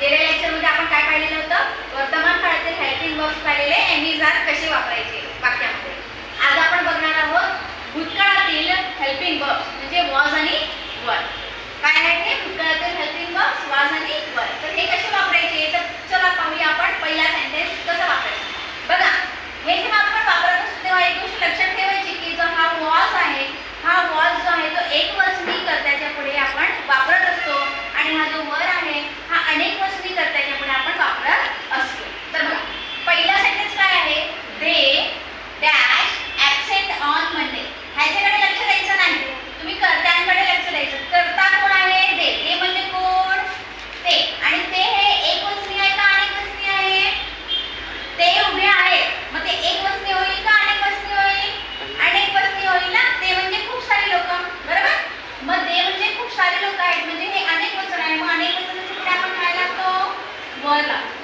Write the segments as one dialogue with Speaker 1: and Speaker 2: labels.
Speaker 1: गेल्या लेक्चरमध्ये आपण काय पाहिलेलं होतं? वर्तमान काळातील हॅल्पिंग बॉक्स पाहिलेले एमिजार कसे वापरायचे?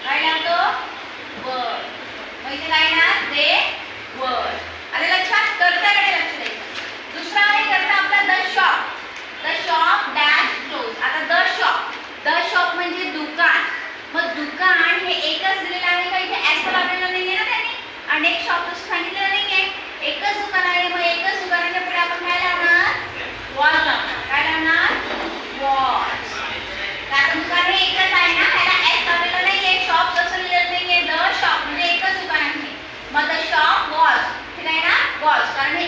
Speaker 1: काय लागतो वर मग इथे काय ना दे वर आता लक्षात करता काय लक्ष द्यायचं दुसरा आहे करता आपला द शॉप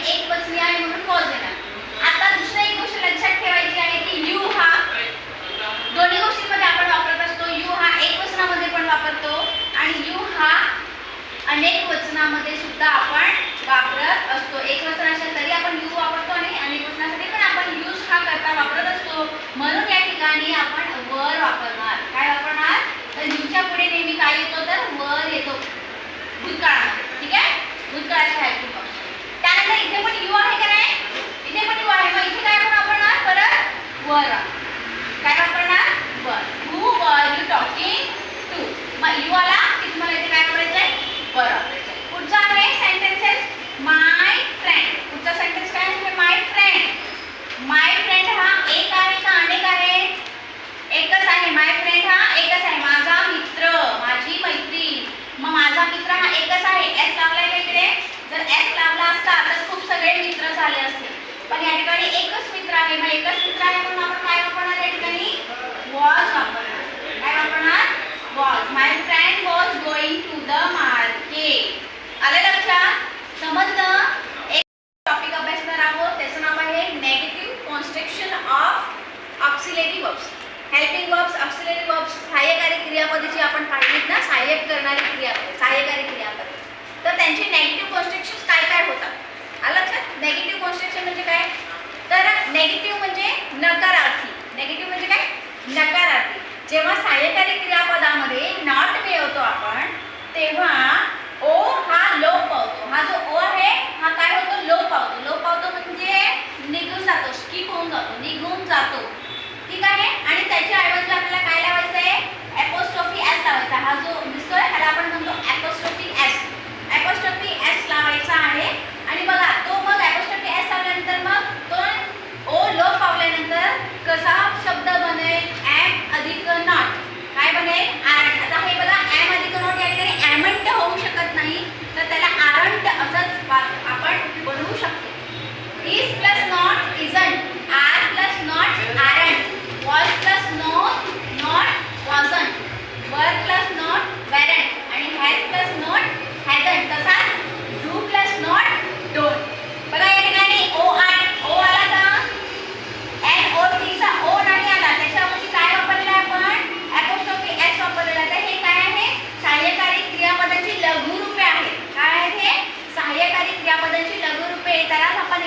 Speaker 1: एक बसली आहे म्हणून पॉज येणार आता दुसरी एक गोष्ट लक्षात ठेवायची आहे की यू हा दोन्ही गोष्टींमध्ये आपण वापरत असतो. यू हा एक वचनामध्ये पण वापरतो आणि यू हा अनेक वचनामध्ये सुद्धा आपण वापरत असतो. एक वचनाच्या तरी आपण यू वापरतो. एकच मित्र आहे. मग एकच मित्र आहे म्हणून आपण काय वापरणार या ठिकाणी? वॉज वापरणार. काय वापरणार? Was my friend was going to the market आलं लक्षात? समजलं? एक टॉपिक अभ्यासणार आहोत. त्याचं नाव आहे negative construction of auxiliary verbs helping verbs auxiliary verbs सहाय्यकारी क्रियापदे जी आपण पाहिलीत ना सहाय्यक करणारी क्रियापदे सहाय्यकारी क्रियापदे. तर त्यांचे नेगेटिव्ह कॉन्स्ट्रक्शन्स काय असलेल्या क्रियापदामध्ये नॉट मिळवतो आपण तेव्हा ओ हा लोप पावतो. हा जो ओ आहे हा काय होतो? लोप पावतो. लोप पावतो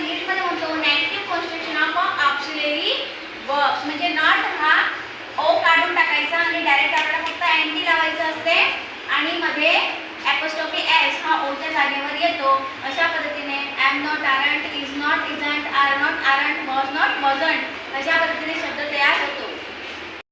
Speaker 1: युनिटमध्ये म्हणतो negative construction of auxiliary verb म्हणजे नॉट हा ओ काढून टाकायचा आणि डायरेक्ट आपल्याला फक्त एन टी लावायचं असते आणि मध्ये ॲपोस्टॉफी एस हा ओच्या जागेवर येतो. अशा पद्धतीने am not aren't is not isn't are not aren't was not wasn't अशा पद्धतीने शब्द तयार होतो.